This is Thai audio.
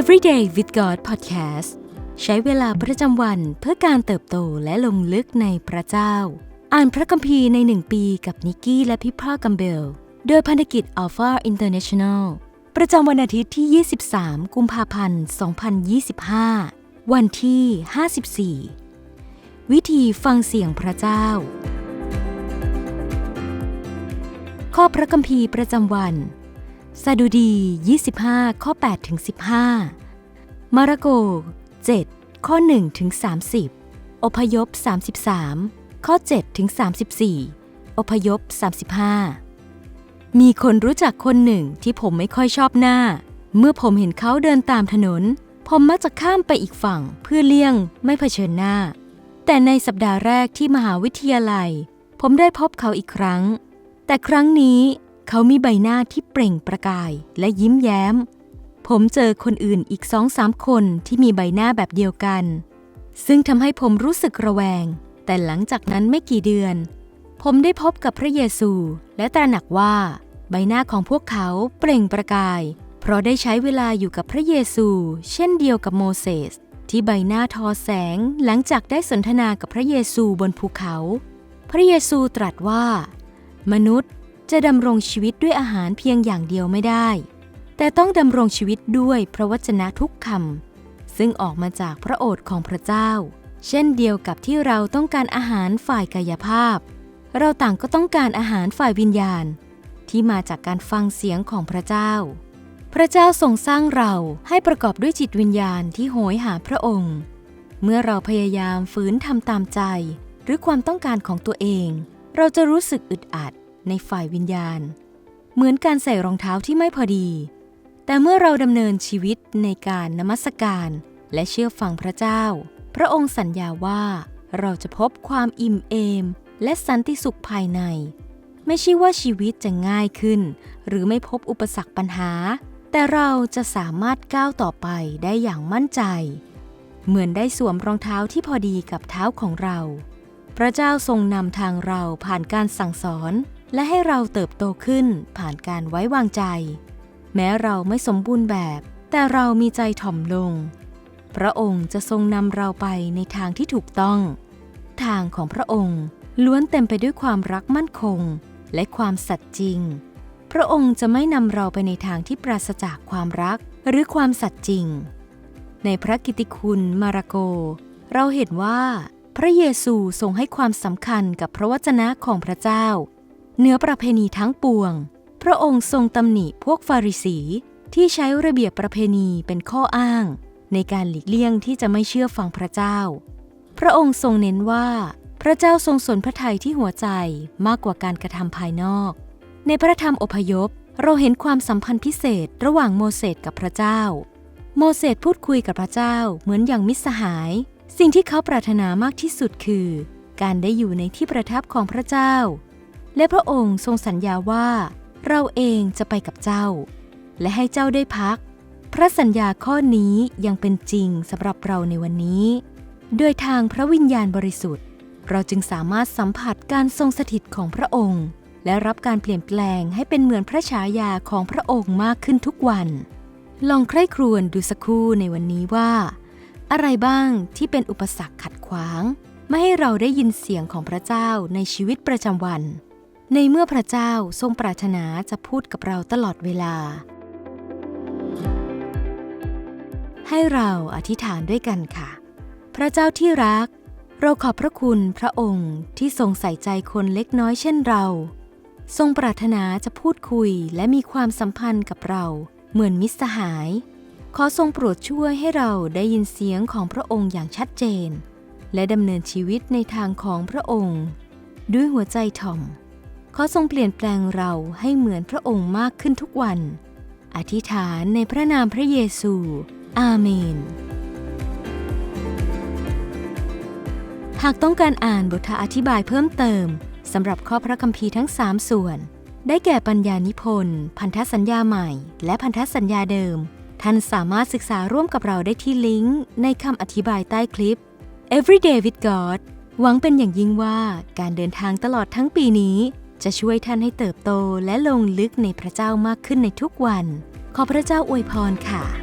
Everyday with God Podcast ใช้เวลาประจำวันเพื่อการเติบโตและลงลึกในพระเจ้า อ่านพระคัมภีร์ในหนึ่งปีกับนิกกี้และพี่พ่อกัมเบล โดยพันธกิจ Alpha International ประจำวันอาทิตย์ที่ 23 กุมภาพันธ์ 2025 วันที่ 54 วิธีฟังเสียงพระเจ้า ข้อพระคัมภีร์ประจำวัน สดุดี 25 ข้อ8ถึง15 มาระโก 7 ข้อ1ถึง30 อพยพ 33 ข้อ7ถึง34 อพยพ 35 มีคนรู้จักคนหนึ่งที่ผมไม่ค่อยชอบหน้า เมื่อผมเห็นเขาเดินตามถนน ผมมักจะข้ามไปอีกฝั่งเพื่อเลี่ยงไม่เผชิญหน้า แต่ในสัปดาห์แรกที่มหาวิทยาลัย ผมได้พบเขาอีกครั้ง แต่ครั้งนี้ เขามีใบหน้าที่เปล่งประกายและยิ้มแย้ม ผมเจอคนอื่นอีกสองสามคนที่มีใบหน้าแบบเดียวกัน ซึ่งทำให้ผมรู้สึกระแวง แต่หลังจากนั้นไม่กี่เดือน ผมได้พบกับพระเยซูและตระหนักว่า ใบหน้าของพวกเขาเปล่งประกาย เพราะได้ใช้เวลาอยู่กับพระเยซู เช่นเดียวกับโมเสสที่ใบหน้าทอแสงหลังจากได้สนทนากับพระเยซูบนภูเขา พระเยซูตรัสว่า มนุษย์ จะดำรงชีวิตด้วยอาหารเพียงอย่างเดียวไม่ได้ แต่ต้องดำรงชีวิตด้วยพระวจนะทุกคำซึ่งออกมาจากพระโอษฐ์ของพระเจ้า เช่นเดียวกับที่เราต้องการอาหารฝ่ายกายภาพ เราต่างก็ต้องการอาหารฝ่ายวิญญาณ ที่มาจากการฟังเสียงของพระเจ้า พระเจ้าทรงสร้างเราให้ประกอบด้วยจิตวิญญาณที่โหยหาพระองค์ เมื่อเราพยายามฝืนทำตามใจ หรือความต้องการของตัวเอง เราจะรู้สึกอึดอัด ในฝ่ายวิญญาณ เหมือนการใส่รองเท้าที่ไม่พอดี แต่เมื่อเราดำเนินชีวิตในการนมัสการ และเชื่อฟังพระเจ้า พระองค์สัญญาว่าเราจะพบความอิ่มเอม และสันติสุขภายใน ไม่ใช่ว่าชีวิตจะง่ายขึ้น หรือไม่พบอุปสรรคปัญหา แต่เราจะสามารถก้าวต่อไปได้อย่างมั่นใจ เหมือนได้สวมรองเท้าที่พอดีกับเท้าของเรา พระเจ้าทรงนำทางเราผ่านการสั่งสอน และให้เราเติบโตขึ้นผ่านการไว้วางใจ แม้เราไม่สมบูรณ์แบบ แต่เรามีใจถ่อมลง พระองค์จะทรงนำเราไปในทางที่ถูกต้อง ทางของพระองค์ล้วนเต็มไปด้วยความรักมั่นคง และความสัตย์จริง พระองค์จะไม่นำเราไปในทางที่ปราศจากความรักหรือความสัตย์จริง ในพระกิติคุณมาระโก เราเห็นว่า พระเยซูทรงให้ความสำคัญกับพระวจนะของพระเจ้า เหนือประเพณีทั้งปวง พระองค์ทรงตำหนิพวกฟาริสีที่ใช้ระเบียบประเพณีเป็นข้ออ้าง ในการหลีกเลี่ยงที่จะไม่เชื่อฟังพระเจ้า พระองค์ทรงเน้นว่า พระเจ้าทรงสนพระทัยที่หัวใจมากกว่าการกระทำภายนอก ในพระธรรมอพยพ เราเห็นความสัมพันธ์พิเศษระหว่างโมเสสกับพระเจ้า โมเสสพูดคุยกับพระเจ้าเหมือนอย่างมิตรสหาย สิ่งที่เขาปรารถนามากที่สุดคือ การได้อยู่ในที่ประทับของพระเจ้า และพระองค์ทรงสัญญาว่า เราเองจะไปกับเจ้า และให้เจ้าได้พัก พระสัญญาข้อนี้ยังเป็นจริงสำหรับเราในวันนี้โดยทางพระวิญญาณบริสุทธิ์ เราจึงสามารถสัมผัสการทรงสถิตของพระองค์ และรับการเปลี่ยนแปลงให้เป็นเหมือนพระฉายาของพระองค์มากขึ้นทุกวัน ลองใคร่ครวญดูสักครู่ในวันนี้ว่า อะไรบ้างที่เป็นอุปสรรคขัดขวาง ไม่ให้เราได้ยินเสียงของพระเจ้าในชีวิตประจำวัน ในเมื่อพระเจ้าทรงปรารถนาจะพูดกับเราตลอดเวลา ให้เราอธิษฐานด้วยกันค่ะ พระเจ้าที่รัก เราขอบพระคุณพระองค์ที่ทรงใส่ใจคนเล็กน้อยเช่นเรา ทรงปรารถนาจะพูดคุยและมีความสัมพันธ์กับเรา เหมือนมิตรสหาย ขอทรงโปรดช่วยให้เราได้ยินเสียงของพระองค์อย่างชัดเจน และดำเนินชีวิตในทางของพระองค์ ด้วยหัวใจถ่อม ขอทรงเปลี่ยนแปลงเราให้เหมือนพระองค์มากขึ้นทุกวัน อธิษฐานในพระนามพระเยซู อาเมน หากต้องการอ่านบทอธิบายเพิ่มเติมสำหรับข้อพระคัมภีร์ทั้ง 3 ส่วน ได้แก่ปัญญานิพนธ์ พันธสัญญาใหม่ และพันธสัญญาเดิม ท่านสามารถศึกษาร่วมกับเราได้ที่ลิงก์ในคำอธิบายใต้คลิป Everyday with God หวังเป็นอย่างยิ่งว่าการเดินทางตลอดทั้งปีนี้ จะช่วยท่านให้เติบโตและลงลึกในพระเจ้ามากขึ้นในทุกวัน ขอพระเจ้าอวยพรค่ะ